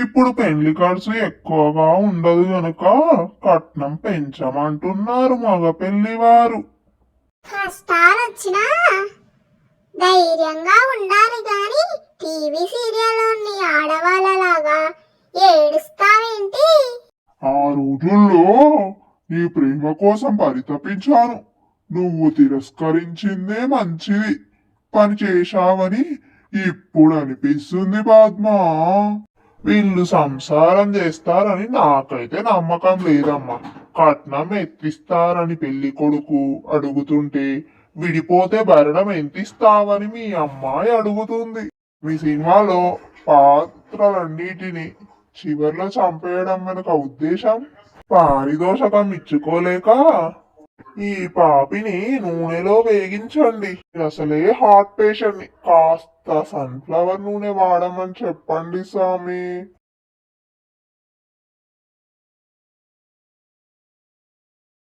ఇప్పుడు పెళ్ళి ఖర్చు ఎక్కువగా ఉండదు గనుక కట్నం పెంచమంటున్నారు మగ పెళ్ళి వారు ధైర్యంగా ఉండాలి గాని టీవీ సీరియల్లోని ఆడవాళ్ళలాగా ఏడుస్తావేంటి? ఆ రోజుల్లో నీ ప్రేమ కోసం పరితపించాను. నువ్వు తిరస్కరించిందే మంచిది. పని చేశావని ఇప్పుడు అనిపిస్తుంది పద్మా. వీళ్ళు సంసారం చేస్తారని నాకైతే నమ్మకం లేదమ్మా. కట్నం ఎత్తిస్తారని పెళ్ళి కొడుకు అడుగుతుంటే విడిపోతే భరణం ఎంతిస్తావని మీ అమ్మాయి అడుగుతుంది. మీ సినిమాలో పాత్రలన్నిటిని చివర్లో చంపేయడం వెనుక ఉద్దేశం? పారితోషకం ఇచ్చుకోలేక ఈ పాపిని నూనెలో వేగించండి. అసలే హార్ట్ పేషెంట్ని కాస్త సన్ఫ్లవర్ నూనె వాడమని చెప్పండి స్వామి.